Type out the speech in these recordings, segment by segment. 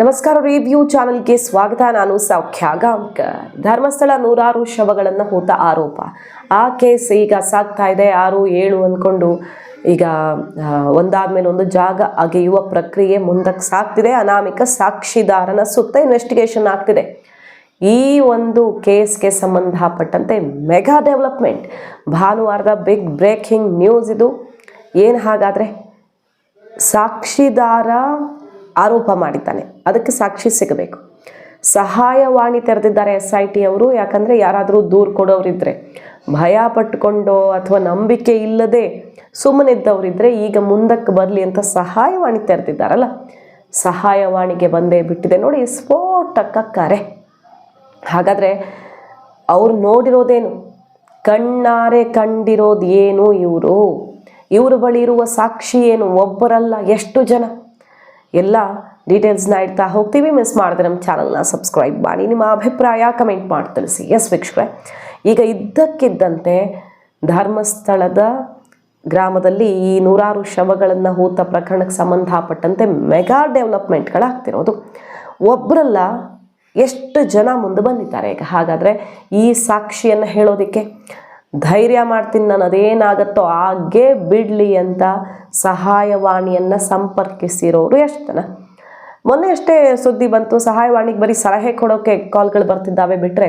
ನಮಸ್ಕಾರ ರಿವ್ಯೂ ಚಾನೆಲ್ಗೆ ಸ್ವಾಗತ. ನಾನು ಸೌಖ್ಯ ಗಾಂವ್ಕರ್ ಧರ್ಮಸ್ಥಳ ನೂರಾರು ಶವಗಳನ್ನು ಹೊತ್ತ ಆರೋಪ. ಆ ಕೇಸ್ ಈಗ ಸಾಗ್ತಾ ಇದೆ. ಆರು ಏಳು ಅಂದ್ಕೊಂಡು ಈಗ ಒಂದಾದಮೇಲೆ ಒಂದು ಜಾಗ ಅಗೆಯುವ ಪ್ರಕ್ರಿಯೆ ಮುಂದಕ್ಕೆ ಸಾಗ್ತಿದೆ. ಅನಾಮಿಕ ಸಾಕ್ಷಿದಾರನ ಸುತ್ತ ಇನ್ವೆಸ್ಟಿಗೇಷನ್ ಆಗ್ತಿದೆ. ಈ ಒಂದು ಕೇಸ್ಗೆ ಸಂಬಂಧಪಟ್ಟಂತೆ ಮೆಗಾ ಡೆವಲಪ್ಮೆಂಟ್. ಭಾನುವಾರದ ಬಿಗ್ ಬ್ರೇಕಿಂಗ್ ನ್ಯೂಸ್ ಇದು. ಏನು ಹಾಗಾದರೆ? ಸಾಕ್ಷಿದಾರ ಆರೋಪ ಮಾಡಿದ್ದಾನೆ. ಅದಕ್ಕೆ ಸಾಕ್ಷಿ ಸಿಗಬೇಕು. ಸಹಾಯವಾಣಿ ತೆರೆದಿದ್ದಾರೆ ಎಸ್ ಐ ಟಿ ಅವರು. ಯಾಕಂದರೆ ಯಾರಾದರೂ ದೂರು ಕೊಡೋರಿದ್ದರೆ ಭಯ ಪಟ್ಕೊಂಡೋ ಅಥವಾ ನಂಬಿಕೆ ಇಲ್ಲದೆ ಸುಮ್ಮನಿದ್ದವರಿದ್ದರೆ ಈಗ ಮುಂದಕ್ಕೆ ಬರಲಿ ಅಂತ ಸಹಾಯವಾಣಿ ತೆರೆದಿದ್ದಾರಲ್ಲ. ಸಹಾಯವಾಣಿಗೆ ಬಂದೇ ಬಿಟ್ಟಿದೆ. ನೋಡಿ ಸ್ಫೋಟಕ್ಕ ಕರೆ. ಹಾಗಾದರೆ ಅವ್ರು ನೋಡಿರೋದೇನು? ಕಣ್ಣಾರೆ ಕಂಡಿರೋದು ಏನು ಇವರು? ಇವರು ಬಳಿ ಇರುವ ಸಾಕ್ಷಿ ಏನು? ಒಬ್ಬರಲ್ಲ, ಎಷ್ಟು ಜನ? ಎಲ್ಲ ಡೀಟೇಲ್ಸ್ನ ಇಡ್ತಾ ಹೋಗ್ತೀವಿ. ಮಿಸ್ ಮಾಡಿದ್ರೆ ನಮ್ಮ ಚಾನಲ್ನ ಸಬ್ಸ್ಕ್ರೈಬ್ ಮಾಡಿ. ನಿಮ್ಮ ಅಭಿಪ್ರಾಯ ಕಮೆಂಟ್ ಮಾಡಿ ತಿಳಿಸಿ. ಎಸ್ ವೀಕ್ಷಕರೇ, ಈಗ ಇದ್ದಕ್ಕಿದ್ದಂತೆ ಧರ್ಮಸ್ಥಳದ ಗ್ರಾಮದಲ್ಲಿ ಈ ನೂರಾರು ಶವಗಳನ್ನು ಹೂತ ಪ್ರಕರಣಕ್ಕೆ ಸಂಬಂಧಪಟ್ಟಂತೆ ಮೆಗಾ ಡೆವಲಪ್ಮೆಂಟ್ಗಳಾಗ್ತಿರೋದು ಒಬ್ಬರಲ್ಲ ಎಷ್ಟು ಜನ ಮುಂದೆ ಬಂದಿದ್ದಾರೆ ಈಗ? ಹಾಗಾದರೆ ಈ ಸಾಕ್ಷಿಯನ್ನು ಹೇಳೋದಕ್ಕೆ ಧೈರ್ಯ ಮಾಡ್ತೀನಿ. ನಾನು ಅದೇನಾಗತ್ತೋ ಹಾಗೇ ಬಿಡಲಿ ಅಂತ ಸಹಾಯವಾಣಿಯನ್ನು ಸಂಪರ್ಕಿಸಿರೋರು ಎಷ್ಟು ಜನ? ಮೊನ್ನೆ ಅಷ್ಟೇ ಸುದ್ದಿ ಬಂತು, ಸಹಾಯವಾಣಿಗೆ ಬರೀ ಸಲಹೆ ಕೊಡೋಕೆ ಕಾಲ್ಗಳು ಬರ್ತಿದ್ದಾವೆ ಬಿಟ್ಟರೆ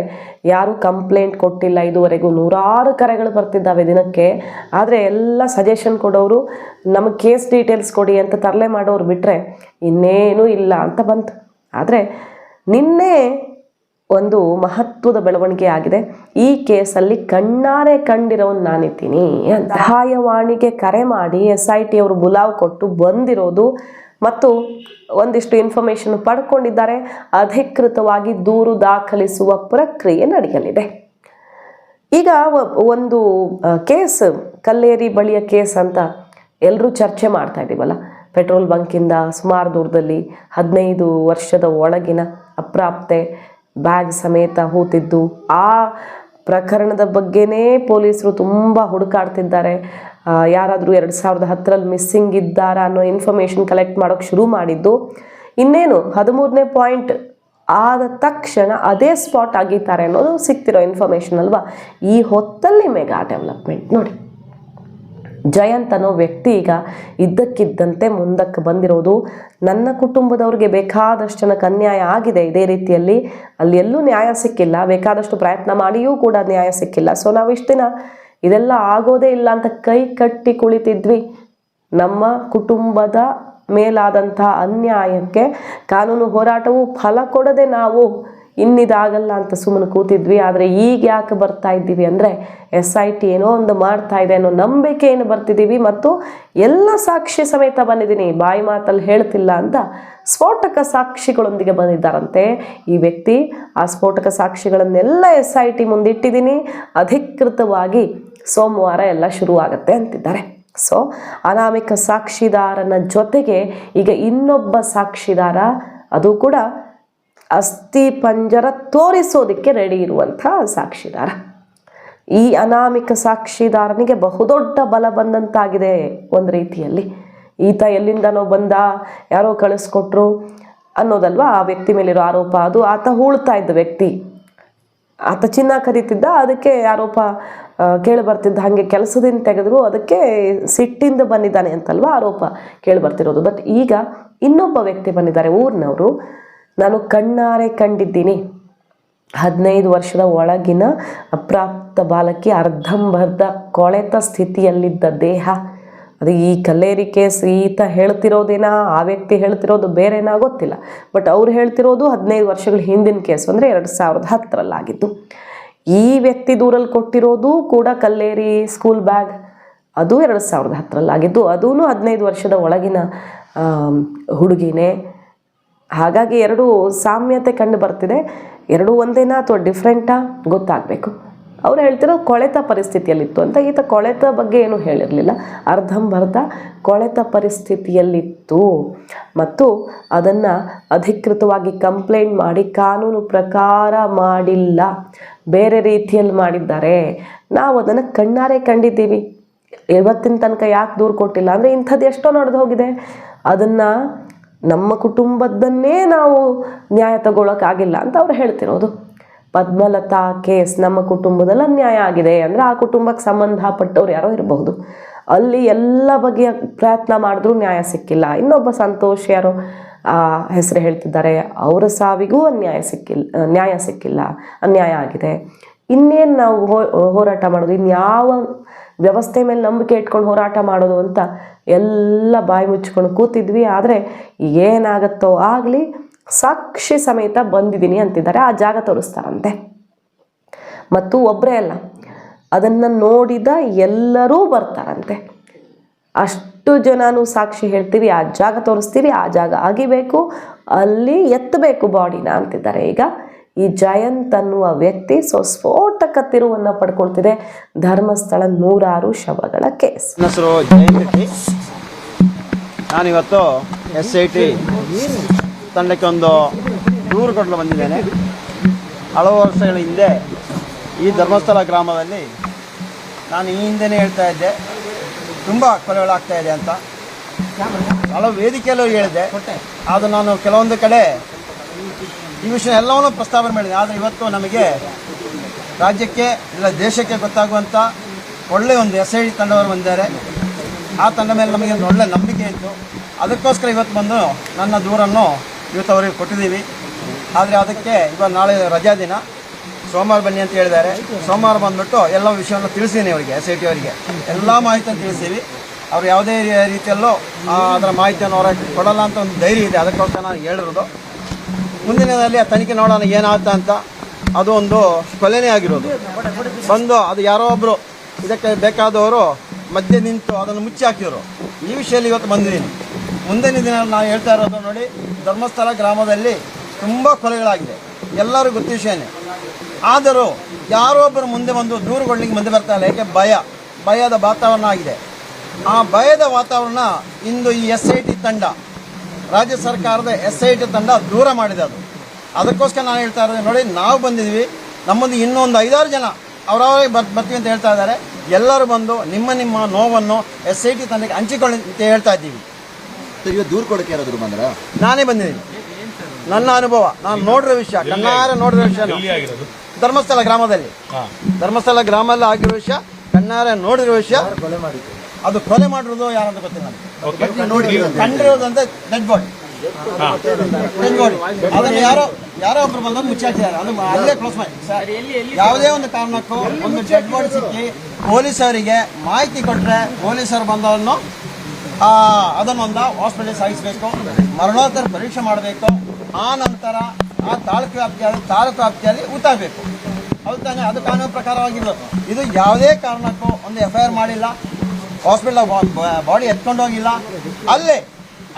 ಯಾರೂ ಕಂಪ್ಲೇಂಟ್ ಕೊಟ್ಟಿಲ್ಲ. ಇದುವರೆಗೂ ನೂರಾರು ಕರೆಗಳು ಬರ್ತಿದ್ದಾವೆ ದಿನಕ್ಕೆ. ಆದರೆ ಎಲ್ಲ ಸಜೆಷನ್ ಕೊಡೋರು, ನಮಗೆ ಕೇಸ್ ಡೀಟೇಲ್ಸ್ ಕೊಡಿ ಅಂತ ತರಲೆ ಮಾಡೋರು ಬಿಟ್ಟರೆ ಇನ್ನೇನೂ ಇಲ್ಲ ಅಂತ ಬಂತು. ಆದರೆ ನಿನ್ನೆ ಒಂದು ಮಹತ್ವದ ಬೆಳವಣಿಗೆ ಆಗಿದೆ. ಈ ಕೇಸಲ್ಲಿ ಕಣ್ಣಾರೆ ಕಂಡಿರೋನ್ ನಾನಿದ್ದೀನಿ ಸಹಾಯವಾಣಿಗೆ ಕರೆ ಮಾಡಿ ಎಸ್ ಐ ಟಿ ಅವರು ಬುಲಾವ್ ಕೊಟ್ಟು ಬಂದಿರೋದು ಮತ್ತು ಒಂದಿಷ್ಟು ಇನ್ಫಾರ್ಮೇಶನ್ ಪಡ್ಕೊಂಡಿದ್ದಾರೆ. ಅಧಿಕೃತವಾಗಿ ದೂರು ದಾಖಲಿಸುವ ಪ್ರಕ್ರಿಯೆ ನಡೆಯಲಿದೆ. ಈಗ ಒಂದು ಕೇಸ್, ಕಲ್ಲೇರಿ ಬಳಿಯ ಕೇಸ್ ಅಂತ ಎಲ್ಲರೂ ಚರ್ಚೆ ಮಾಡ್ತಾ ಇದ್ದೀವಲ್ಲ. ಪೆಟ್ರೋಲ್ ಬಂಕಿಂದ ಸುಮಾರು ದೂರದಲ್ಲಿ ಹದಿನೈದು ವರ್ಷದ ಒಳಗಿನ ಅಪ್ರಾಪ್ತೆ ಬ್ಯಾಗ್ ಸಮೇತ ಹೂತಿದ್ದು. ಆ ಪ್ರಕರಣದ ಬಗ್ಗೆನೇ ಪೊಲೀಸರು ತುಂಬ ಹುಡುಕಾಡ್ತಿದ್ದಾರೆ. ಯಾರಾದರೂ ಎರಡು ಸಾವಿರದ ಹತ್ತರಲ್ಲಿ ಮಿಸ್ಸಿಂಗ್ ಇದ್ದಾರಾ ಅನ್ನೋ ಇನ್ಫಾರ್ಮೇಷನ್ ಕಲೆಕ್ಟ್ ಮಾಡೋಕೆ ಶುರು ಮಾಡಿದ್ದು. ಇನ್ನೇನು, ಹದಿಮೂರನೇ ಪಾಯಿಂಟ್ ಆದ ತಕ್ಷಣ ಅದೇ ಸ್ಪಾಟ್ ಆಗಿದ್ದಾರೆ ಅನ್ನೋದು ಸಿಗ್ತಿರೋ ಇನ್ಫಾರ್ಮೇಷನ್ ಅಲ್ವಾ? ಈ ಹೊತ್ತಲ್ಲಿ ಮೆಗಾ ಡೆವಲಪ್ಮೆಂಟ್ ನೋಡಿ. ಜಯಂತ್ ಅನ್ನೋ ವ್ಯಕ್ತಿ ಈಗ ಇದ್ದಕ್ಕಿದ್ದಂತೆ ಮುಂದಕ್ಕೆ ಬಂದಿರೋದು. ನನ್ನ ಕುಟುಂಬದವ್ರಿಗೆ ಬೇಕಾದಷ್ಟು ಜನಕ್ಕೆ ಅನ್ಯಾಯ ಆಗಿದೆ ಇದೇ ರೀತಿಯಲ್ಲಿ. ಅಲ್ಲಿ ಎಲ್ಲೂ ನ್ಯಾಯ ಸಿಕ್ಕಿಲ್ಲ. ಬೇಕಾದಷ್ಟು ಪ್ರಯತ್ನ ಮಾಡಿಯೂ ಕೂಡ ನ್ಯಾಯ ಸಿಕ್ಕಿಲ್ಲ. ಸೊ ನಾವು ಇಷ್ಟು ದಿನ ಇದೆಲ್ಲ ಆಗೋದೇ ಇಲ್ಲ ಅಂತ ಕೈ ಕಟ್ಟಿ ಕುಳಿತಿದ್ವಿ. ನಮ್ಮ ಕುಟುಂಬದ ಮೇಲಾದಂಥ ಅನ್ಯಾಯಕ್ಕೆ ಕಾನೂನು ಹೋರಾಟವು ಫಲ ಕೊಡದೆ ನಾವು ಇನ್ನಿದಾಗಲ್ಲ ಅಂತ ಸುಮ್ಮನೆ ಕೂತಿದ್ವಿ. ಆದರೆ ಈಗ ಯಾಕೆ ಬರ್ತಾ ಇದ್ದೀವಿ ಅಂದರೆ ಎಸ್ ಐ ಟಿ ಏನೋ ಒಂದು ಮಾಡ್ತಾ ಇದೆ ಅನ್ನೋ ನಂಬಿಕೆಯನ್ನು ಬರ್ತಿದ್ದೀವಿ ಮತ್ತು ಎಲ್ಲ ಸಾಕ್ಷಿ ಸಮೇತ ಬಂದಿದ್ದೀನಿ. ಬಾಯಿ ಮಾತಲ್ಲಿ ಹೇಳ್ತಿಲ್ಲ ಅಂತ ಸ್ಫೋಟಕ ಸಾಕ್ಷಿಗಳೊಂದಿಗೆ ಬಂದಿದ್ದಾರಂತೆ ಈ ವ್ಯಕ್ತಿ. ಆ ಸ್ಫೋಟಕ ಸಾಕ್ಷಿಗಳನ್ನೆಲ್ಲ ಎಸ್ ಐ ಟಿ ಮುಂದಿಟ್ಟಿದ್ದೀನಿ. ಅಧಿಕೃತವಾಗಿ ಸೋಮವಾರ ಎಲ್ಲ ಶುರುವಾಗತ್ತೆ ಅಂತಿದ್ದಾರೆ. ಸೊ, ಅನಾಮಿಕ ಸಾಕ್ಷಿದಾರನ ಜೊತೆಗೆ ಈಗ ಇನ್ನೊಬ್ಬ ಸಾಕ್ಷಿದಾರ, ಅದು ಕೂಡ ಅಸ್ಥಿ ಪಂಜರ ತೋರಿಸೋದಕ್ಕೆ ರೆಡಿ ಇರುವಂಥ ಸಾಕ್ಷಿದಾರ. ಈ ಅನಾಮಿಕ ಸಾಕ್ಷಿದಾರನಿಗೆ ಬಹುದೊಡ್ಡ ಬಲ ಬಂದಂತಾಗಿದೆ ಒಂದು ರೀತಿಯಲ್ಲಿ. ಈತ ಎಲ್ಲಿಂದನೋ ಬಂದ, ಯಾರೋ ಕಳಿಸ್ಕೊಟ್ರು ಅನ್ನೋದಲ್ವಾ ಆ ವ್ಯಕ್ತಿ ಮೇಲಿರೋ ಆರೋಪ? ಅದು ಆತ ಹೂಳ್ತಾ ಇದ್ದ ವ್ಯಕ್ತಿ. ಆತ ಚಿನ್ನ ಕರೀತಿದ್ದ, ಅದಕ್ಕೆ ಆರೋಪ ಕೇಳಿ ಬರ್ತಿದ್ದ ಹಾಗೆ ಕೆಲಸದಿಂದ ತೆಗೆದ್ರು, ಅದಕ್ಕೆ ಸಿಟ್ಟಿಂದ ಬಂದಿದ್ದಾನೆ ಅಂತಲ್ವ ಆರೋಪ ಕೇಳಿ ಬರ್ತಿರೋದು ಬಟ್ ಈಗ ಇನ್ನೊಬ್ಬ ವ್ಯಕ್ತಿ ಬಂದಿದ್ದಾರೆ, ಊರಿನವರು. ನಾನು ಕಣ್ಣಾರೆ ಕಂಡಿದ್ದೀನಿ. ಹದಿನೈದು ವರ್ಷದ ಒಳಗಿನ ಅಪ್ರಾಪ್ತ ಬಾಲಕಿ ಅರ್ಧಂಬರ್ಧ ಕೊಳೆತ ಸ್ಥಿತಿಯಲ್ಲಿದ್ದ ದೇಹ. ಅದು ಈ ಕಲ್ಲೇರಿ ಕೇಸ್ ಈತ ಹೇಳ್ತಿರೋದೇನಾ? ಆ ವ್ಯಕ್ತಿ ಹೇಳ್ತಿರೋದು ಬೇರೆನಾ ಗೊತ್ತಿಲ್ಲ. ಬಟ್ ಅವ್ರು ಹೇಳ್ತಿರೋದು ಹದಿನೈದು ವರ್ಷಗಳ ಹಿಂದಿನ ಕೇಸ್ ಅಂದರೆ ಎರಡು ಸಾವಿರದ ಹತ್ತರಲ್ಲಾಗಿತ್ತು ಈ ವ್ಯಕ್ತಿ ದೂರಲ್ಲಿ ಕೊಟ್ಟಿರೋದು ಕೂಡ ಕಲ್ಲೇರಿ ಸ್ಕೂಲ್ ಬ್ಯಾಗ್ ಅದು ಎರಡು ಸಾವಿರದ ಹತ್ತರಲ್ಲಾಗಿದ್ದು. ಅದೂ ಹದಿನೈದು ವರ್ಷದ ಒಳಗಿನ ಹುಡುಗಿನೇ. ಹಾಗಾಗಿ ಎರಡು ಸಾಮ್ಯತೆ ಕಂಡು ಬರ್ತಿದೆ. ಎರಡು ಒಂದೇನಾ ಅಥವಾ ಡಿಫ್ರೆಂಟಾ ಗೊತ್ತಾಗಬೇಕು. ಅವ್ರು ಹೇಳ್ತಿರೋ ಕೊಳೆತ ಪರಿಸ್ಥಿತಿಯಲ್ಲಿತ್ತು ಅಂತ ಈತ ಕೊಳೆತ ಬಗ್ಗೆ ಏನೂ ಹೇಳಿರಲಿಲ್ಲ. ಅರ್ಧಂಬರ್ಧ ಕೊಳೆತ ಪರಿಸ್ಥಿತಿಯಲ್ಲಿತ್ತು. ಮತ್ತು ಅದನ್ನು ಅಧಿಕೃತವಾಗಿ ಕಂಪ್ಲೇಂಟ್ ಮಾಡಿ ಕಾನೂನು ಪ್ರಕಾರ ಮಾಡಿಲ್ಲ. ಬೇರೆ ರೀತಿಯಲ್ಲಿ ಮಾಡಿದ್ದಾರೆ. ನಾವು ಅದನ್ನು ಕಣ್ಣಾರೆ ಕಂಡಿದ್ದೀವಿ. ಇವತ್ತಿನ ತನಕ ಯಾಕೆ ದೂರು ಕೊಟ್ಟಿಲ್ಲ? ಅಂದರೆ ಇಂಥದ್ದು ಎಷ್ಟೋ ನಡೆದು ಹೋಗಿದೆ. ಅದನ್ನು ನಮ್ಮ ಕುಟುಂಬದ್ದನ್ನೇ ನಾವು ನ್ಯಾಯ ತಗೊಳ್ಳೋಕ್ಕಾಗಿಲ್ಲ ಅಂತ ಅವ್ರು ಹೇಳ್ತಿರೋದು. ಪದ್ಮಲತಾ ಕೇಸ್ ನಮ್ಮ ಕುಟುಂಬದಲ್ಲಿ ಅನ್ಯಾಯ ಆಗಿದೆ ಅಂದರೆ ಆ ಕುಟುಂಬಕ್ಕೆ ಸಂಬಂಧಪಟ್ಟವ್ರು ಯಾರೋ ಇರಬಹುದು. ಅಲ್ಲಿ ಎಲ್ಲ ಬಗೆಯ ಪ್ರಯತ್ನ ಮಾಡಿದ್ರೂ ನ್ಯಾಯ ಸಿಕ್ಕಿಲ್ಲ. ಇನ್ನೊಬ್ಬ ಸಂತೋಷ್ ಯಾರೋ ಹೆಸರು ಹೇಳ್ತಿದ್ದಾರೆ. ಅವರ ಸಾವಿಗೂ ಅನ್ಯಾಯ ಸಿಕ್ಕಿಲ್ಲ ನ್ಯಾಯ ಸಿಕ್ಕಿಲ್ಲ, ಅನ್ಯಾಯ ಆಗಿದೆ. ಇನ್ನೇನು ನಾವು ಹೋರಾಟ ಮಾಡೋದು? ಇನ್ಯಾವ ವ್ಯವಸ್ಥೆ ಮೇಲೆ ನಂಬಿಕೆ ಇಟ್ಕೊಂಡು ಹೋರಾಟ ಮಾಡೋದು ಅಂತ ಎಲ್ಲ ಬಾಯಿ ಮುಚ್ಕೊಂಡು ಕೂತಿದ್ವಿ. ಆದರೆ ಏನಾಗತ್ತೋ ಆಗಲಿ ಸಾಕ್ಷಿ ಸಮೇತ ಬಂದಿದ್ದೀನಿ ಅಂತಿದ್ದಾರೆ. ಆ ಜಾಗ ತೋರಿಸ್ತಾರಂತೆ. ಮತ್ತು ಒಬ್ಬರೇ ಅಲ್ಲ, ಅದನ್ನು ನೋಡಿದ ಎಲ್ಲರೂ ಬರ್ತಾರಂತೆ. ಅಷ್ಟು ಜನನೂ ಸಾಕ್ಷಿ ಹೇಳ್ತೀವಿ, ಆ ಜಾಗ ತೋರಿಸ್ತೀವಿ, ಆ ಜಾಗ ಆಗಿಬೇಕು, ಅಲ್ಲಿ ಎತ್ತಬೇಕು ಬಾಡಿನ ಅಂತಿದ್ದಾರೆ. ಈಗ ಈ ಜಯಂತ್ ಅನ್ನುವ ವ್ಯಕ್ತಿ ಸೊ ಸ್ಫೋಟಕ ತಿರುವನ್ನು ಪಡ್ಕೊಳ್ತಿದೆ. ಧರ್ಮಸ್ಥಳ ನೂರಾರು ಶವಗಳ ಕೇಸ್. ಹೆಸರು ಜಯಂತ್ ನಾನಿವತ್ತು ಎಸ್ ಐ ಟಿ ತಂಡಕ್ಕೆ ಒಂದು ದೂರು ಕೊಡಲು ಬಂದಿದ್ದೇನೆ. ಹಲವು ವರ್ಷಗಳ ಹಿಂದೆ ಈ ಧರ್ಮಸ್ಥಳ ಗ್ರಾಮದಲ್ಲಿ ನಾನು ಈ ಹಿಂದೆನೇ ಹೇಳ್ತಾ ಇದ್ದೆ. ತುಂಬ ಕೊಲೆಗಳಾಗ್ತಾ ಇದೆ ಅಂತ. ಹಲವು ವೇದಿಕೆಯಲ್ಲೂ ಹೇಳಿದೆ. ಅದು ನಾನು ಕೆಲವೊಂದು ಕಡೆ ಈ ವಿಷಯ ಎಲ್ಲವನ್ನೂ ಪ್ರಸ್ತಾವನೆ ಮಾಡಿದೆ. ಆದರೆ ಇವತ್ತು ನಮಗೆ ರಾಜ್ಯಕ್ಕೆ, ಇಲ್ಲ ದೇಶಕ್ಕೆ ಗೊತ್ತಾಗುವಂಥ ಒಳ್ಳೆಯ ಒಂದು ಎಸ್ ಐ ಡಿ ತಂಡವರು ಬಂದಿದ್ದಾರೆ. ಆ ತಂಡ ಮೇಲೆ ನಮಗೆ ಒಂದು ಒಳ್ಳೆ ನಂಬಿಕೆ ಇತ್ತು. ಅದಕ್ಕೋಸ್ಕರ ಇವತ್ತು ಬಂದು ನನ್ನ ದೂರನ್ನು ಇವತ್ತು ಅವರಿಗೆ ಕೊಟ್ಟಿದ್ದೀವಿ. ಆದರೆ ಅದಕ್ಕೆ ಇವಾಗ ನಾಳೆ ರಜಾ ದಿನ. ಸೋಮವಾರ ಬನ್ನಿ ಅಂತ ಹೇಳಿದ್ದಾರೆ. ಸೋಮವಾರ ಬಂದುಬಿಟ್ಟು ಎಲ್ಲ ವಿಷಯವನ್ನು ತಿಳಿಸಿದ್ದೀನಿ ಅವರಿಗೆ, ಎಸ್ ಐ ಟಿ ಅವರಿಗೆ. ಎಲ್ಲ ಮಾಹಿತಿಯನ್ನು ತಿಳಿಸ್ತೀವಿ. ಅವ್ರು ಯಾವುದೇ ರೀತಿಯಲ್ಲೂ ಅದರ ಮಾಹಿತಿಯನ್ನು ಅವರ ಕೊಡಲ್ಲ ಅಂತ ಒಂದು ಧೈರ್ಯ ಇದೆ. ಅದಕ್ಕೋಸ್ಕರ ನಾನು ಹೇಳಿರೋದು. ಮುಂದಿನದಲ್ಲಿ ಆ ತನಿಖೆ ನೋಡೋಣ ಏನಾಗ್ತಾ ಅಂತ. ಅದು ಒಂದು ಕೊಲೆನೇ ಆಗಿರೋದು. ಬಂದು ಅದು ಯಾರೋ ಒಬ್ಬರು ಇದಕ್ಕೆ ಬೇಕಾದವರು ಮಧ್ಯೆ ನಿಂತು ಅದನ್ನು ಮುಚ್ಚಿ ಹಾಕಿದ್ರು. ಈ ವಿಷಯದಲ್ಲಿ ಇವತ್ತು ಬಂದಿದ್ದೀನಿ. ಮುಂದಿನ ದಿನ ನಾನು ಹೇಳ್ತಾ ಇರೋದು ನೋಡಿ, ಧರ್ಮಸ್ಥಳ ಗ್ರಾಮದಲ್ಲಿ ತುಂಬ ಕೊಲೆಗಳಾಗಿದೆ. ಎಲ್ಲರೂ ಗೊತ್ತ ಆದರೂ ಯಾರೋ ಒಬ್ಬರು ಮುಂದೆ ಬಂದು ದೂರುಗೊಳ್ಳಿಗೆ ಮುಂದೆ ಬರ್ತಾ ಇಲ್ಲ. ಯಾಕೆ? ಭಯ. ಭಯದ ವಾತಾವರಣ ಆಗಿದೆ. ಆ ಭಯದ ವಾತಾವರಣ ಇಂದು ಈ ಎಸ್ ಐ ಟಿ ತಂಡ ರಾಜ್ಯ ಸರ್ಕಾರದ ಎಸ್ ಐ ಟಿ ತಂಡ ದೂರ ಮಾಡಿದೆ ಅದು. ಅದಕ್ಕೋಸ್ಕರ ನಾನು ಹೇಳ್ತಾ ಇರೋದು ನೋಡಿ ನಾವು ಬಂದಿದ್ವಿ ನಮ್ಮದು ಇನ್ನೊಂದು ಐದಾರು ಜನ ಅವರವರೇ ಬರ್ ಬರ್ತೀವಿ ಅಂತ ಹೇಳ್ತಾ ಇದ್ದಾರೆ. ಎಲ್ಲರೂ ಬಂದು ನಿಮ್ಮ ನಿಮ್ಮ ನೋವನ್ನು ಎಸ್ ಐ ಟಿ ತಂಡಕ್ಕೆ ಹಂಚಿಕೊಳ್ಳಿ ಅಂತ ಹೇಳ್ತಾ ಇದ್ದೀವಿ. ಇವತ್ತು ದೂರ ಕೊಡಕ್ಕೆ ಯಾರಾದರೂ ಬಂದ್ರ? ನಾನೇ ಬಂದಿದ್ದೀನಿ. ನನ್ನ ಅನುಭವ. ನಾನು ನೋಡಿರೋ ವಿಷಯ. ಕಣ್ಣಾರೆ ನೋಡಿರೋ ವಿಷಯ ಧರ್ಮಸ್ಥಳ ಗ್ರಾಮದಲ್ಲಿ. ಧರ್ಮಸ್ಥಳ ಗ್ರಾಮದಲ್ಲಿ ಆಗಿರೋ ವಿಷಯ ಕಣ್ಣಾರೆ ನೋಡಿರೋ ವಿಷಯ. ಅದು ಕೊಲೆ ಮಾಡಿರೋದು ಯಾರಂತ ಗೊತ್ತಿಲ್ಲ ನನಗೆ. ಕಂಡಿರೋದಂತ ಡೆಡ್ ಬಾಡಿ ಡೆಡ್ ಬಾಡಿ ಅದನ್ನು ಯಾರೋ ಯಾರೋ ಒಬ್ರು ಬಂದದ್ದು ಮುಚ್ಚಾಕಿದ್ದಾರೆ ಅದು ಅಲ್ಲೇ ಕ್ಲೋಸ್ ಮಾಡಿ. ಸರ್, ಯಾವುದೇ ಒಂದು ಕಾರಣಕ್ಕೂ ಒಂದು ಡೆಡ್ ಬಾಡಿ ಸಿಕ್ಕಿ ಪೊಲೀಸರಿಗೆ ಮಾಹಿತಿ ಕೊಟ್ಟರೆ ಪೊಲೀಸರು ಬಂದವನ್ನು ಆ, ಅದನ್ನೊಂದು ಹಾಸ್ಪಿಟಲ್ ಸಾಗಿಸಬೇಕು. ಮರಣೋತ್ತರ ಪರೀಕ್ಷೆ ಮಾಡಬೇಕು. ಆ ನಂತರ ಆ ತಾಲೂಕು ವ್ಯಾಪ್ತಿಯಲ್ಲಿ ತಾಲೂಕು ವ್ಯಾಪ್ತಿಯಲ್ಲಿ ಊತಾಗಬೇಕು ಹೌದು ತಾನೆ? ಅದು ಕಾನೂನು ಪ್ರಕಾರವಾಗಿರ್ಬೇಕು. ಇದು ಯಾವುದೇ ಕಾರಣಕ್ಕೂ ಒಂದು ಎಫ್ ಐ ಆರ್ ಮಾಡಿಲ್ಲ. ಹಾಸ್ಪಿಟಲ್ ಬಾಡಿ ಎತ್ಕೊಂಡು ಹೋಗಿಲ್ಲ. ಅಲ್ಲೇ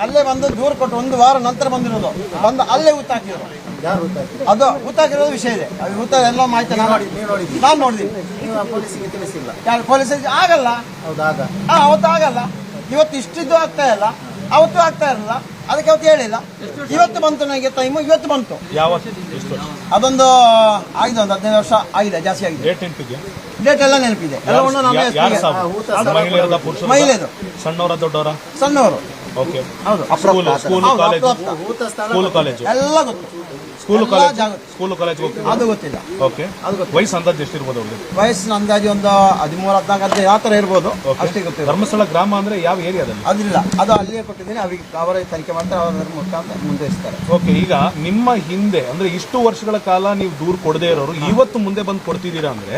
ಅಲ್ಲೇ ಬಂದು ದೂರ ಕೊಟ್ಟು ಒಂದು ವಾರ ನಂತರ ಬಂದಿರೋದು. ಬಂದು ಅಲ್ಲೇ ಊತಾಕಿರೋದು ಅದು ಊತಾಕಿರೋದು ವಿಷಯ ಇದೆ. ಅದು ಊತ ಎಲ್ಲ ಮಾಹಿತಿ ನಾನು ನಾನು ನೋಡಿದ್ದೀನಿ ಯಾರು ಪೊಲೀಸರಿಗೆ ಆಗಲ್ಲ. ಹಾಂ ಅವತ್ತು ಆಗಲ್ಲ. ಇವತ್ತು ಇಷ್ಟಿದ್ದು ಆಗ್ತಾ ಇಲ್ಲ. ಅವತ್ತು ಆಗ್ತಾ ಇರಲಿಲ್ಲ. ಅದಕ್ಕೆ ಅವತ್ತು ಹೇಳಿಲ್ಲ. ಇವತ್ತು ಬಂತು ನನಗೆ ಟೈಮು ಇವತ್ತು ಬಂತು. ಯಾವ ವರ್ಷ? ಅದೊಂದು ಆಗಿದೆ ಒಂದು ಹದಿನೈದು ವರ್ಷ ಆಗಿದೆ ಜಾಸ್ತಿ ಆಗಿದೆ. ಡೇಟ್ ಎಲ್ಲ ನೆನಪಿದೆ ಎಲ್ಲವನ್ನು ಪುರುಷರ ಮಹಿಳೆದು ಸಣ್ಣವರ ದೊಡ್ಡವರ? ಸಣ್ಣವರು. ಓಕೆ. ಹೌದು. School school college? School college? ಎಲ್ಲ ಗೊತ್ತು. School college? ಸ್ಕೂಲ್ ಕಾಲೇಜ್ ಅದು ಗೊತ್ತಿಲ್ಲ. ಓಕೆ. ಅದು ಗೊತ್ತು. ವಯಸ್ಸು ಅಂದಾಜು ಎಷ್ಟಿರ್ಬೋದು ಅವ್ರಿಗೆ ವಯಸ್ಸಿನ ಅಂದಾಜು ಒಂದು ಹದಿಮೂರು ಹದಿನಾಲ್ಕು ಹದಿನೈದು ಯಾವ ಥರ ಇರ್ಬೋದು ಅಷ್ಟೇ ಗೊತ್ತಿಲ್ಲ. ಧರ್ಮಸ್ಥಳ ಗ್ರಾಮ ಅಂದ್ರೆ ಯಾವ ಏರಿಯಾದಲ್ಲಿ? ಅದಿಲ್ಲ. ಅದು ಅಲ್ಲಿಯೇ ಕೊಟ್ಟಿದ್ದೀನಿ. ಅವರಿಗೆ ಅವರೇ ತನಿಖೆ ಮಾಡ್ತಾರೆ ಅವರ ಮುಖಾಂತರ ಮುಂದುವರಿಸ್ತಾರೆ. ಓಕೆ ಈಗ ನಿಮ್ಮ ಹಿಂದೆ ಅಂದ್ರೆ ಇಷ್ಟು ವರ್ಷಗಳ ಕಾಲ ನೀವು ದೂರು ಕೊಡದೇ ಇರೋರು ಇವತ್ತು ಮುಂದೆ ಬಂದು ಕೊಡ್ತಿದ್ದೀರಾ ಅಂದ್ರೆ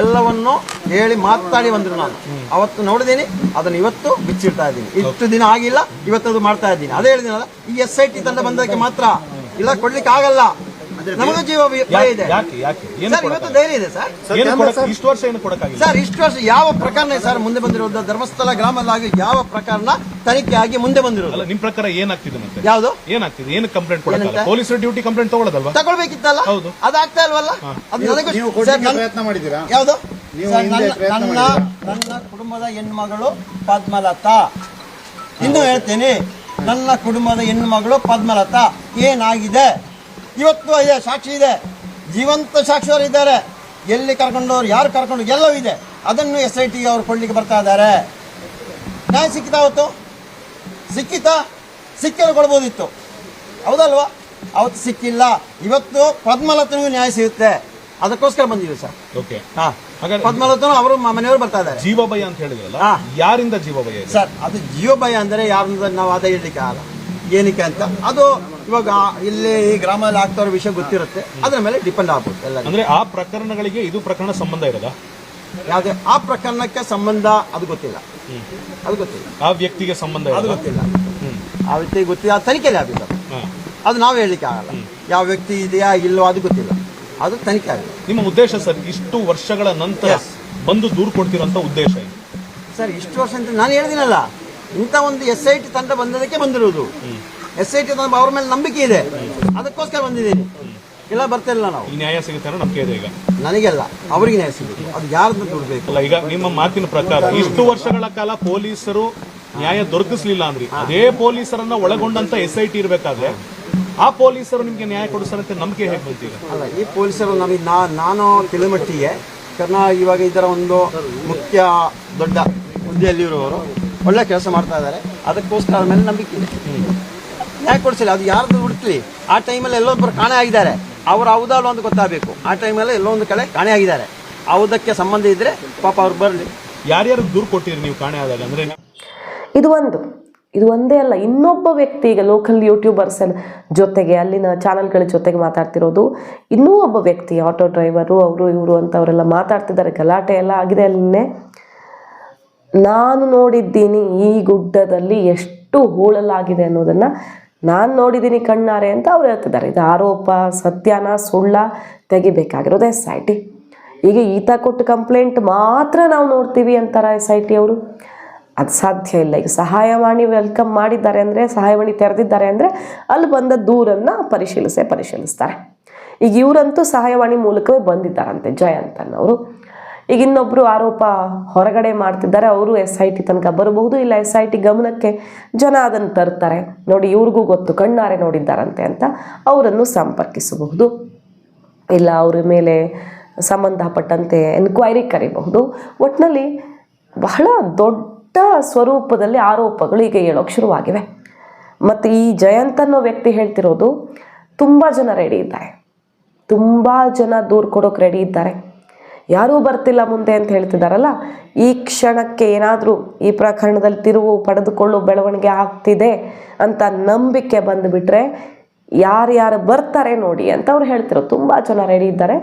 ಎಲ್ಲವನ್ನು ಹೇಳಿ ಮಾತಾಡಿ ಬಂದ್ರು ನಾನು. ಅವತ್ತು ನೋಡಿದ್ದೀನಿ, ಅದನ್ನು ಇವತ್ತು ಬಿಚ್ಚಿಡ್ತಾ ಇದ್ದೀನಿ. ಇಷ್ಟು ದಿನ ಆಗಿಲ್ಲ ಇವತ್ತು ಅದು ಮಾಡ್ತಾ ಇದ್ದೀನಿ. ಅದೇ ಹೇಳಿದಿನಲ್ಲ, ಈ ಎಸ್ ಐ ಟಿ ತಂಡ ಬಂದಕ್ಕೆ ಮಾತ್ರ. ಇಲ್ಲ ಕೊಡ್ಲಿಕ್ಕೆ ಆಗಲ್ಲ ನಮಗೂ ಜೀವ ಭಯ ಯಾಕೆ ಇದೆ. ಯಾಕೆ ಯಾಕೆ? ಏನು ಸರ್ ಇವತ್ತು ಧೈರ್ಯ ಇದೆ ಸರ್? ಏನು ಕೊಡಕ್ ಇಷ್ಟು ವರ್ಷ ಏನು ಕೊಡಕ್ಕಾಗಿಲ್ಲ? ಸರ್ ಇಷ್ಟು ವರ್ಷ ಯಾವ ಪ್ರಕರಣ ಸರ್? ಮುಂದೆ ಬಂದಿರೋದು ಧರ್ಮಸ್ಥಳ ಗ್ರಾಮದಲ್ಲಿ ಯಾವ ಪ್ರಕರಣ ತನಿಖೆ ಆಗಿ ಮುಂದೆ ಬಂದಿರೋದು? ಅಲ್ಲ ನಿಮ್ ಪ್ರಕಾರ ಏನಾಗ್ತಿದೆ ಮತ್ತೆ? ಯಾವುದು? ಏನಾಗ್ತಿದೆ? ಏನು ಕಂಪ್ಲೇಂಟ್ ಕೊಡಲ್ಲ ಪೊಲೀಸರು ಡ್ಯೂಟಿ ಕಂಪ್ಲೇಂಟ್ ತಗೊಳ್ಳೋದಲ್ವಾ ತಗೊಳ್ಬೇಕಿತ್ತಲ್ಲ? ಹೌದು. ಅದಾಗ್ತಾ ಇಲ್ವಲ್ಲ? ಅದು ನನಗೂ ನೀವು ಕೊಡ್ಲಿಕ್ಕೆ ಪ್ರಯತ್ನ ಮಾಡಿದ್ದೀರಾ? ಯಾವುದು? ನನ್ನ ನನ್ನ ನನ್ನ ಕುಟುಂಬದ ಹೆಣ್ಮಗಳು ಪದ್ಮಲತಾ. ಇನ್ನು ಹೇಳ್ತೇನೆ ನನ್ನ ಕುಟುಂಬದ ಹೆಣ್ಮಗಳು ಪದ್ಮಲತಾ. ಏನಾಗಿದೆ? ಇವತ್ತು ಇದೆ ಸಾಕ್ಷಿ ಇದೆ. ಜೀವಂತ ಸಾಕ್ಷಿಯವರು ಇದ್ದಾರೆ. ಎಲ್ಲಿ ಕರ್ಕೊಂಡವ್ರು ಯಾರು ಕರ್ಕೊಂಡು ಎಲ್ಲವೂ ಇದೆ. ಅದನ್ನು ಎಸ್ ಐ ಟಿ ಅವ್ರು ಕೊಡ್ಲಿಕ್ಕೆ ಬರ್ತಾ ಇದ್ದಾರೆ. ನ್ಯಾಯ ಸಿಕ್ಕಿತಾ ಅವತ್ತು? ಸಿಕ್ಕಿತಾ? ಸಿಕ್ಕಲು ಕೊಡ್ಬೋದಿತ್ತು. ಹೌದಲ್ವಾ? ಅವತ್ತು ಸಿಕ್ಕಿಲ್ಲ. ಇವತ್ತು ಪದ್ಮಲತನಿಗೂ ನ್ಯಾಯ ಸಿಗುತ್ತೆ. ಅದಕ್ಕೋಸ್ಕರ ಬಂದಿದ್ವಿ ಸರ್. ಓಕೆ. ಹಾಂ. ಪದ್ಮಲತನು ಅವರು ಮನೆಯವರು ಬರ್ತಾ ಇದ್ದಾರೆ. ಜೀವ ಭಯ ಅಂತ ಹೇಳಿದ್ರಲ್ಲ. ಯಾರಿಂದ ಜೀವ ಭಯ ಸರ್ ಅದು ಜೀವ ಭಯ ಅಂದರೆ ಯಾರಿಂದ ನಾವು ಅದ ಹೇಳಲಿಕ್ಕೆ ಆಗಲ್ಲ. ಏನಕ್ಕೆ ಅಂತ? ಅದು ಇವಾಗ ಇಲ್ಲಿ ಈ ಗ್ರಾಮದಲ್ಲಿ ಆಗ್ತಾ ವಿಷಯ ಗೊತ್ತಿರುತ್ತೆ. ಅದ್ರ ಮೇಲೆ ಡಿಪೆಂಡ್ ಆಗ್ಬೋದು ಎಲ್ಲ ಅಂದ್ರೆ ಆ ಪ್ರಕರಣಗಳಿಗೆ ಇದು ಪ್ರಕರಣ ಸಂಬಂಧ ಇರಲ್ಲ ಯಾವುದೇ ಆ ಪ್ರಕರಣಕ್ಕೆ ಸಂಬಂಧ ಅದು ಗೊತ್ತಿಲ್ಲ. ಅದು ಗೊತ್ತಿಲ್ಲ. ಆ ವ್ಯಕ್ತಿಗೆ ಸಂಬಂಧ ಅದು ಇರೋದಾ ಗೊತ್ತಿಲ್ಲ. ಹ್ಮ್. ಆ ವ್ಯಕ್ತಿ ಗೊತ್ತಿಲ್ಲ. ಅದು ತನಿಖೆಯಲ್ಲಿ ಆಗಿಲ್ಲ ಅದು. ಹಾ. ಅದು ನಾವು ಹೇಳಲಿಕ್ಕೆ ಆಗಲ್ಲ. ಯಾವ ವ್ಯಕ್ತಿ ಇದೆಯಾ ಇಲ್ಲೋ ಅದು ಗೊತ್ತಿಲ್ಲ. ಅದು ತನಿಖೆ ಆಗುತ್ತೆ ನಿಮ್ಮ ಉದ್ದೇಶ ಸರ್ ಇಷ್ಟು ವರ್ಷಗಳ ನಂತರ Yes. ಬಂದು ದೂರು ಕೊಡ್ತಿರೋಂಥ ಉದ್ದೇಶ ಇದು ಸರ್ ಇಷ್ಟು ವರ್ಷ ಅಂತ ನಾನು ಹೇಳಿದಿನಲ್ಲ. ಇಂಥ ಒಂದು ಎಸ್ ಐ ಟಿ ತಂಡ ಬಂದದಕ್ಕೆ ಬಂದಿರೋದು. ಎಸ್ ಐ ಟಿ ಅವ್ರ ಮೇಲೆ ನಂಬಿಕೆ ಇದೆ. ಅದಕ್ಕೋಸ್ಕರ ಬಂದಿದ್ದೀನಿ. ಇಲ್ಲ ಬರ್ತಿಲ್ಲ ನಾವು. ನ್ಯಾಯ ಸಿಗುತ್ತೆ ನಂಬಿಕೆ ಇದೆ ಈಗ. ನನಗೆಲ್ಲ ಅವರಿಗೆ ನ್ಯಾಯ ಸಿಗುತ್ತೆ. ಅದು ಯಾರನ್ನ ದುಡ್ಬೇಕು ಅಲ್ಲ ಈಗ ನಿಮ್ಮ ಮಾತಿನ ಪ್ರಕಾರ ಇಷ್ಟು ವರ್ಷಗಳ ಕಾಲ ಪೊಲೀಸರು ನ್ಯಾಯ ದೊರಕಿಸ್ಲಿಲ್ಲ ಅಂದ್ರಿ. ಅದೇ ಪೊಲೀಸರನ್ನ ಒಳಗೊಂಡಂತ ಎಸ್ ಐ ಟಿ ಇರಬೇಕಾದ್ರೆ ಆ ಪೊಲೀಸರು ನಿಮ್ಗೆ ನ್ಯಾಯ ಕೊಡಿಸ್ತಾರಂತೆ ನಂಬಿಕೆ ಹೇಗೆ ಬಂತೀರ ಅಲ್ಲ ಈ ಪೊಲೀಸರು ನಮಗೆ ನಾ ನಾನು ತಿಳಿಮಟ್ಟಿಗೆ ಕರ್ನಾ ಇವಾಗ ಇದರ ಒಂದು ಮುಖ್ಯ ದೊಡ್ಡ ಹುದ್ದೆಯಲ್ಲಿರುವವರು ಒಳ್ಳೆ ಕೆಲಸ ಮಾಡ್ತಾ ಇದ್ದಾರೆ. ಅದಕ್ಕೋಸ್ಕರ ಮೇಲೆ ನಂಬಿಕೆ ಇದೆ. ಯಾಕೆ ಕೊಡಿಸಿಲ್ಲ? ಅದು ಯಾರ್ದು ಹುಡುಕ್ಲಿ? ಆ ಟೈಮಲ್ಲಿ ಎಲ್ಲೊಬ್ಬರು ಕಾಣೆ ಆಗಿದ್ದಾರೆ. ಅವ್ರು ಹೌದಾ ಅಲ್ವಾ ಅಂತ ಗೊತ್ತಾಗಬೇಕು. ಆ ಟೈಮಲ್ಲಿ ಎಲ್ಲೋ ಒಂದು ಕಡೆ ಕಾಣೆ ಆಗಿದ್ದಾರೆ. ಹೌದಕ್ಕೆ ಸಂಬಂಧ ಇದ್ರೆ ಪಾಪ ಅವ್ರು ಬರಲಿ. ಯಾರ್ಯಾರು ದೂರು ಕೊಟ್ಟಿರಿ ನೀವು ಕಾಣೆ ಆದಾಗ? ಅಂದ್ರೆ ಇದು ಒಂದು. ಇದು ಒಂದೇ ಅಲ್ಲ. ಇನ್ನೊಬ್ಬ ವ್ಯಕ್ತಿ ಈಗ ಲೋಕಲ್ ಯೂಟ್ಯೂಬರ್ಸ್ ಜೊತೆಗೆ ಅಲ್ಲಿನ ಚಾನಲ್ಗಳ ಜೊತೆಗೆ ಮಾತಾಡ್ತಿರೋದು ಇನ್ನೂ ಒಬ್ಬ ವ್ಯಕ್ತಿ ಆಟೋ ಡ್ರೈವರು ಅವರು ಇವರು ಅಂತ ಅವರೆಲ್ಲ ಮಾತಾಡ್ತಿದ್ದಾರೆ. ಗಲಾಟೆ ಎಲ್ಲ ಆಗಿದೆ ಅಲ್ಲಿನೇ ನಾನು ನೋಡಿದ್ದೀನಿ ಈ ಗುಡ್ಡದಲ್ಲಿ ಎಷ್ಟು ಹೂಳಲಾಗಿದೆ ಅನ್ನೋದನ್ನು ನಾನು ನೋಡಿದ್ದೀನಿ ಕಣ್ಣಾರೆ ಅಂತ ಅವ್ರು ಹೇಳ್ತಿದ್ದಾರೆ. ಇದು ಆರೋಪ, ಸತ್ಯನ, ಸುಳ್ಳ ತೆಗಿಬೇಕಾಗಿರೋದು ಎಸ್ ಐ ಟಿ ಈಗ ಈತ ಕೊಟ್ಟು ಕಂಪ್ಲೇಂಟ್ ಮಾತ್ರ ನಾವು ನೋಡ್ತೀವಿ ಅಂತಾರೆ ಎಸ್ ಐ ಟಿ ಅವರು. ಅದು ಸಾಧ್ಯ ಇಲ್ಲ. ಈಗ ಸಹಾಯವಾಣಿ ವೆಲ್ಕಮ್ ಮಾಡಿದ್ದಾರೆ ಅಂದರೆ ಸಹಾಯವಾಣಿ ತೆರೆದಿದ್ದಾರೆ ಅಂದರೆ, ಅಲ್ಲಿ ಬಂದ ದೂರನ್ನು ಪರಿಶೀಲಿಸೇ ಪರಿಶೀಲಿಸ್ತಾರೆ. ಈಗ ಇವರಂತೂ ಸಹಾಯವಾಣಿ ಮೂಲಕವೇ ಬಂದಿದ್ದಾರಂತೆ ಜಯಂತನ್ ಅನ್ನೋರು ಈಗ ಇನ್ನೊಬ್ಬರು ಆರೋಪ ಹೊರಗಡೆ ಮಾಡ್ತಿದ್ದಾರೆ, ಅವರು ಎಸ್ ಐ ಟಿ ತನಕ ಬರಬಹುದು, ಇಲ್ಲ ಎಸ್ ಐ ಟಿ ಗಮನಕ್ಕೆ ಜನ ಅದನ್ನು ತರ್ತಾರೆ. ನೋಡಿ, ಇವ್ರಿಗೂ ಗೊತ್ತು, ಕಣ್ಣಾರೆ ನೋಡಿದ್ದಾರಂತೆ ಅಂತ ಅವರನ್ನು ಸಂಪರ್ಕಿಸಬಹುದು. ಇಲ್ಲ, ಅವ್ರ ಮೇಲೆ ಸಂಬಂಧಪಟ್ಟಂತೆ ಎನ್ಕ್ವೈರಿ ಕರಿಬಹುದು. ಒಟ್ಟಿನಲ್ಲಿ ಬಹಳ ದೊಡ್ಡ ಸ್ವರೂಪದಲ್ಲಿ ಆರೋಪಗಳು ಈಗ ಹೇಳೋಕ್ಕೆ ಶುರುವಾಗಿವೆ. ಮತ್ತು ಈ ಜಯಂತ್ ಅನ್ನೋ ವ್ಯಕ್ತಿ ಹೇಳ್ತಿರೋದು, ತುಂಬ ಜನ ರೆಡಿ ಇದ್ದಾರೆ. ತುಂಬ ಜನ ದೂರು ಕೊಡೋಕೆ ರೆಡಿ ಇದ್ದಾರೆ. ಯಾರೂ ಬರ್ತಿಲ್ಲ ಮುಂದೆ ಅಂತ ಹೇಳ್ತಿದ್ದಾರಲ್ಲ ಈ ಕ್ಷಣಕ್ಕೆ ಏನಾದರೂ ಈ ಪ್ರಕರಣದಲ್ಲಿ ತಿರುವು ಪಡೆದುಕೊಳ್ಳೋ ಬೆಳವಣಿಗೆ ಆಗ್ತಿದೆ ಅಂತ ನಂಬಿಕೆ ಬಂದುಬಿಟ್ರೆ ಯಾರ್ಯಾರು ಬರ್ತಾರೆ ನೋಡಿ ಅಂತ ಅವ್ರು ಹೇಳ್ತಿರೋ ತುಂಬ ಜನ ರೆಡಿ ಇದ್ದಾರೆ.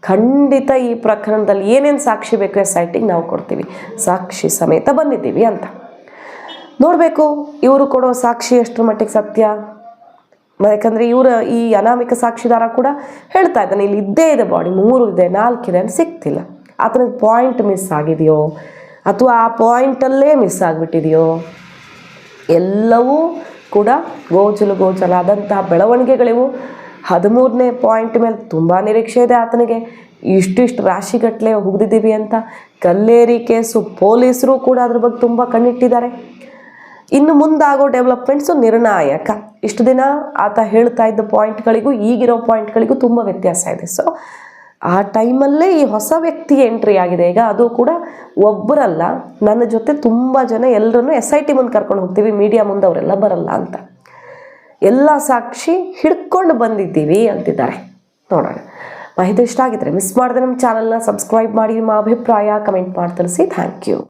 ಖಂಡಿತ ಈ ಪ್ರಕರಣದಲ್ಲಿ ಏನೇನು ಸಾಕ್ಷಿ ಬೇಕು ಎಸ್ ಐ ಟಿಗೆ ನಾವು ಕೊಡ್ತೀವಿ. ಸಾಕ್ಷಿ ಸಮೇತ ಬಂದಿದ್ದೀವಿ ಅಂತ. ನೋಡಬೇಕು ಇವರು ಕೊಡೋ ಸಾಕ್ಷಿ ಎಷ್ಟರ ಮಟ್ಟಿಗೆ ಸತ್ಯ? ಯಾಕಂದ್ರೆ ಇವರ ಈ ಅನಾಮಿಕ ಸಾಕ್ಷಿದಾರ ಕೂಡ ಹೇಳ್ತಾ ಇದ್ದಾನೆ, ಇಲ್ಲಿ ಇದ್ದೇ ಇದೆ ಬಾಡಿ ಮೂರು ಇದೆ ನಾಲ್ಕಿದೆ ಅಂತ ಸಿಗ್ತಿಲ್ಲ. ಆತನಿಗೆ ಪಾಯಿಂಟ್ ಮಿಸ್ ಆಗಿದೆಯೋ, ಅಥವಾ ಆ ಪಾಯಿಂಟಲ್ಲೇ ಮಿಸ್ ಆಗಿಬಿಟ್ಟಿದೆಯೋ, ಎಲ್ಲವೂ ಕೂಡ ಗೋಚಲು ಗೋಚಲಾದಂತಹ ಬೆಳವಣಿಗೆಗಳಿವು. ಹದಿಮೂರನೇ ಪಾಯಿಂಟ್ ಮೇಲೆ ತುಂಬ ನಿರೀಕ್ಷೆ ಇದೆ ಆತನಿಗೆ. ಇಷ್ಟಿಷ್ಟು ರಾಶಿಗಟ್ಟಲೆ ಹುಗಿದಿದ್ದೀವಿ ಅಂತ ಕಲ್ಲೇರಿ ಕೇಸು ಪೊಲೀಸರು ಕೂಡ ಅದ್ರ ಬಗ್ಗೆ ತುಂಬ ಕಣ್ಣಿಟ್ಟಿದ್ದಾರೆ. ಇನ್ನು ಮುಂದಾಗೋ ಡೆವಲಪ್ಮೆಂಟ್ಸು ನಿರ್ಣಾಯಕ. ಇಷ್ಟು ದಿನ ಆತ ಹೇಳ್ತಾ ಇದ್ದ ಪಾಯಿಂಟ್ಗಳಿಗೂ ಈಗಿರೋ ಪಾಯಿಂಟ್ಗಳಿಗೂ ತುಂಬ ವ್ಯತ್ಯಾಸ ಇದೆ. ಸೊ ಆ ಟೈಮಲ್ಲೇ ಈ ಹೊಸ ವ್ಯಕ್ತಿ ಎಂಟ್ರಿ ಆಗಿದೆ. ಈಗ ಅದು ಕೂಡ ಒಬ್ಬರಲ್ಲ, ನನ್ನ ಜೊತೆ ತುಂಬ ಜನ ಎಲ್ಲರನ್ನು ಎಸ್ ಐ ಟಿ ಮುಂದೆ ಕರ್ಕೊಂಡು ಹೋಗ್ತೀವಿ ಮೀಡಿಯಾ ಮುಂದೆ ಅವರೆಲ್ಲ ಬರಲ್ಲ ಅಂತ. ಎಲ್ಲ ಸಾಕ್ಷಿ ಹಿಡ್ಕೊಂಡು ಬಂದಿದ್ದೀವಿ ಅಂತಿದ್ದಾರೆ. ನೋಡೋಣ. ಮಾಹಿತಿ ಇಷ್ಟ ಆಗಿದ್ರೆ ಮಿಸ್ ಮಾಡಿದ್ರೆ ನಮ್ಮ ಚಾನಲ್ನ ಸಬ್ಸ್ಕ್ರೈಬ್ ಮಾಡಿ, ನಿಮ್ಮ ಅಭಿಪ್ರಾಯ ಕಮೆಂಟ್ ಮಾಡಿ ತಿಳಿಸಿ. Thank you